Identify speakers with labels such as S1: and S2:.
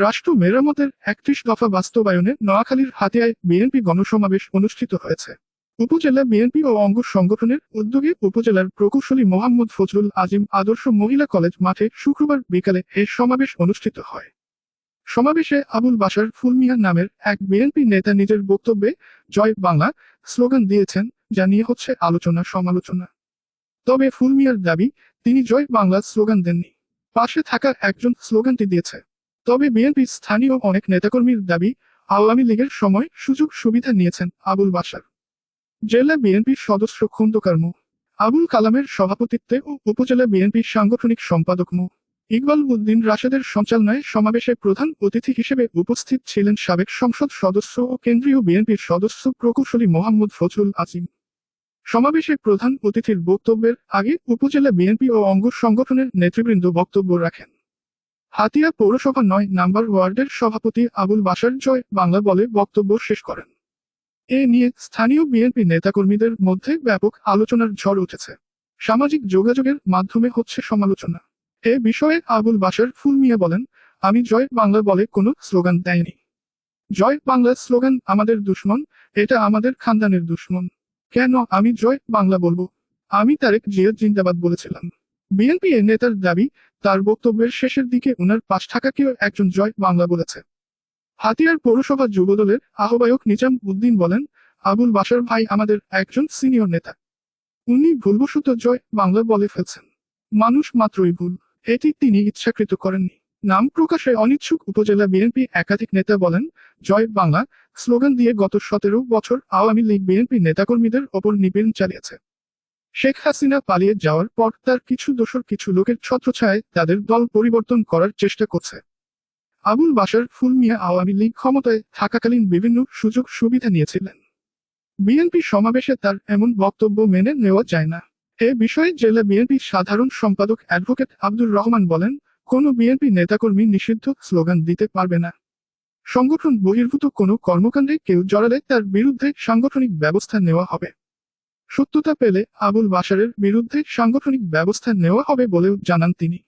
S1: রাষ্ট্র মেরামতের একত্রিশ দফা বাস্তবায়নে নোয়াখালীর হাতিয়ায় বিএনপি গণসমাবেশ অনুষ্ঠিত হয়েছে। উপজেলা বিএনপি ও অঙ্গ সংগঠনের উদ্যোগে উপজেলার প্রকৌশলী মোহাম্মদ ফজলুল আজিম আদর্শ মহিলা কলেজ মাঠে শুক্রবার বিকালে এ সমাবেশ অনুষ্ঠিত হয়। সমাবেশে আবুল বাসার ফুলমিয়া নামের এক বিএনপি নেতা নিজের বক্তব্যে জয় বাংলা স্লোগান দিয়েছেন, যা নিয়ে হচ্ছে আলোচনা সমালোচনা। তবে ফুলমিয়ার দাবি, তিনি জয় বাংলা স্লোগান দেননি। পাশে থাকা একজন স্লোগানটি দিয়েছে তবে বিএনপি স্থানীয় অনেক নেতাকর্মীর দাবি, আওয়ামী লীগের সময় সুযোগ সুবিধা নিয়েছেন আবুল বাসার জেলা বিএনপির সদস্য খন্দকার মো। আবুল কালামের সভাপতিত্বে ও উপজেলা বিএনপির সাংগঠনিক সম্পাদক মো। ইকবাল উদ্দিন রাশেদের সঞ্চালনায় সমাবেশে প্রধান অতিথি হিসেবে উপস্থিত ছিলেন সাবেক সংসদ সদস্য ও কেন্দ্রীয় বিএনপির সদস্য প্রকৌশলী মোহাম্মদ ফজলুল আজিম। সমাবেশে প্রধান অতিথির বক্তব্যের আগে উপজেলা বিএনপি ও অঙ্গ সংগঠনের নেতৃবৃন্দ বক্তব্য রাখেন। হাতিয়া পৌরসভা নয়, নাম্বার ওয়ার্ডের সভাপতি আবুল বাসার জয় বাংলা বলে বক্তব্য শেষ করেন। এ নিয়ে স্থানীয় বিএনপি নেতাকর্মীদের মধ্যে ব্যাপক আলোচনার ঝড় উঠেছে। সামাজিক যোগাযোগের মাধ্যমে হচ্ছে সমালোচনা। এ বিষয়ে আবুল বাসার ফুলমিয়া বলেন, আমি জয় বাংলা বলে কোনো স্লোগান দেয়নি। জয় বাংলা স্লোগান আমাদের দুশ্মন, এটা আমাদের খানদানের দুশ্মন। কেন আমি জয় বাংলা বলব? আমি তারেক জিয়া জিন্দাবাদ বলেছিলাম। বিএনপি নেতার দাবি, তার বক্তব্যের শেষের দিকে উনার পাশ থাকাকেও একজন জয় বাংলা বলেছে। হাতিয়ার পৌরসভা যুবদলের আহ্বায়ক নিজাম উদ্দিন বলেন, আবুল বাসার ভাই আমাদের একজন সিনিয়র নেতা। উনি ভুলবশত জয় বাংলা বলে ফেলছেন। মানুষ মাত্রই ভুল, এটি তিনি ইচ্ছাকৃত করেননি। নাম প্রকাশে অনিচ্ছুক উপজেলা বিএনপি একাধিক নেতা বলেন, জয় বাংলা, স্লোগান দিয়ে গত সতেরো বছর আওয়ামী লীগ বিএনপি নেতাকর্মীদের ওপর নিপীড়ন চালিয়েছে। শেখ হাসিনা পালিয়ে যাওয়ার পর তার কিছু দোষর কিছু লোকের ছত্রছায়ায় তাদের দল পরিবর্তন করার চেষ্টা করছে। আবুল বাসার ফুল মিয়া, আওয়ামী লীগ ক্ষমতায় থাকাকালীন বিভিন্ন সুযোগ সুবিধা নিয়েছিলেন। বিএনপি সমাবেশে তার এমন বক্তব্য মেনে নেওয়া যায় না। এ বিষয়ে জেলা বিএনপি সাধারণ সম্পাদক অ্যাডভোকেট আব্দুর রহমান বলেন, কোনো বিএনপি নেতাকর্মী নিষিদ্ধ স্লোগান দিতে পারবে না। সংগঠন বহির্ভূত কোনো কর্মকাণ্ডে কেউ জড়ালে তার বিরুদ্ধে সাংগঠনিক ব্যবস্থা নেওয়া হবে। সত্যতা পেলে আবুল বাশারের বিরুদ্ধে সাংগঠনিক ব্যবস্থা নেওয়া হবে বলেও জানান তিনি।